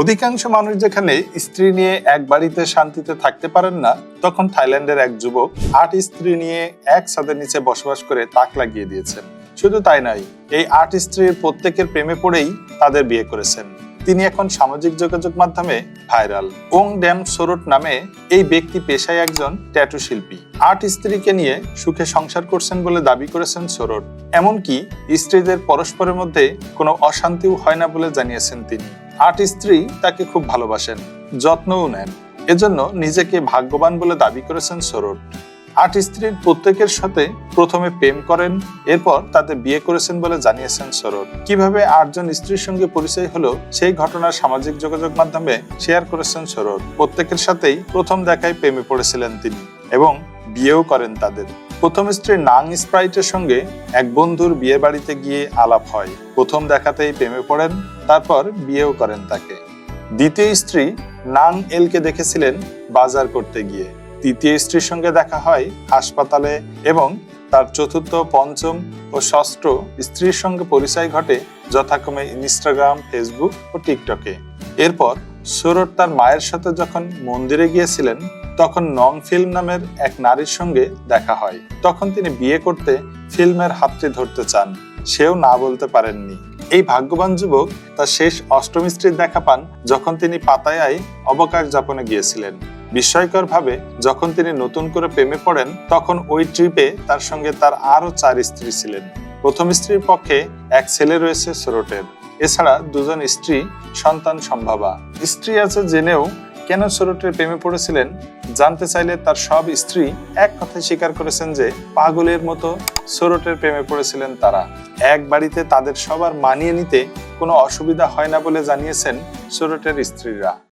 অধিকাংশ মানুষ যেখানে স্ত্রী নিয়ে এক বাড়িতে শান্তিতে থাকতে পারেন না, তখন থাইল্যান্ডের এক যুবক আট স্ত্রী নিয়ে এক ছাদের নিচে বসবাস করে তাক লাগিয়ে দিয়েছেন। শুধু তাই নয়, এই আট স্ত্রীর প্রত্যেকের প্রেমে পড়েই তাদের বিয়ে করেছেন। তিনি এখন সামাজিক যোগাযোগ মাধ্যমে ভাইরাল। ওং ড্যাম সোরট নামে এই ব্যক্তি পেশায় একজন ট্যাটু শিল্পী। আট স্ত্রীকে নিয়ে সুখে সংসার করছেন বলে দাবি করেছেন সোরট। এমনকি স্ত্রীদের পরস্পরের মধ্যে কোনো অশান্তিও হয় না বলে জানিয়েছেন তিনি। আট স্ত্রী তাকে খুব ভালোবাসেন, যত্নও নেন। এজন্য নিজেকে ভাগ্যবান বলে দাবি করেছেন সোরট আট স্ত্রীর প্রত্যেকের সাথে প্রথমে প্রেম করেন, এরপর তাদের বিয়ে করেছেন বলে জানিয়েছেন সরোর কীভাবে আটজন স্ত্রীর সঙ্গে পরিচয় হলো, সেই ঘটনা সামাজিক যোগাযোগ মাধ্যমে শেয়ার করেছেন সরোর প্রত্যেকের সাথেই প্রথম দেখায় প্রেমে পড়েছিলেন তিনি এবং বিয়েও করেন তাদের। প্রথম স্ত্রী নাং স্প্রাইটের সঙ্গে এক বন্ধুর বিয়ে বাড়িতে গিয়ে আলাপ হয়। প্রথম দেখাতেই প্রেমে পড়েন, তারপর বিয়েও করেন তাকে। দ্বিতীয় স্ত্রী নাং এলকে দেখেছিলেন বাজার করতে গিয়ে। তৃতীয় স্ত্রীর সঙ্গে দেখা হয় হাসপাতালে এবং তার চতুর্থ, পঞ্চম ও ষষ্ঠ স্ত্রীর সঙ্গে পরিচয় ঘটে যথাক্রমে ইনস্টাগ্রাম, ফেসবুক ও টিকটকে। এরপর সুরট তার মায়ের সাথে যখন মন্দিরে গিয়েছিলেন তখন নং ফিল্ম নামের এক নারীর সঙ্গে দেখা হয়। তখন তিনি বিয়ে করতে ফিল্মের হাতটি ধরতে চান। সেও না বলতে পারেননি। এই ভাগ্যবান যুবক তার শেষ অষ্টম স্ত্রীর দেখা পান যখন তিনি পাতায়ায় অবকাশ যাপনে গিয়েছিলেন। বিস্ময়কর ভাবে যখন তিনি নতুন করে প্রেমে পড়েন, তখন ওই ট্রিপে তার সঙ্গে তার আরও চার স্ত্রী ছিলেন। প্রথম স্ত্রীর পক্ষে এক ছেলে রয়েছে সোরটের। এছাড়া দুজন স্ত্রী সন্তান সম্ভাবা। স্ত্রী আছে জেনেও কেন সোরটের প্রেমে পড়েছিলেন? জানতে চাইলে তার সব স্ত্রী এক কথায় স্বীকার করেছেন যে পাগলের মতো সোরটের প্রেমে পড়েছিলেন তারা। এক বাড়িতে তাদের সবার মানিয়ে নিতে কোনো অসুবিধা হয় না বলে জানিয়েছেন সোরটের স্ত্রীরা।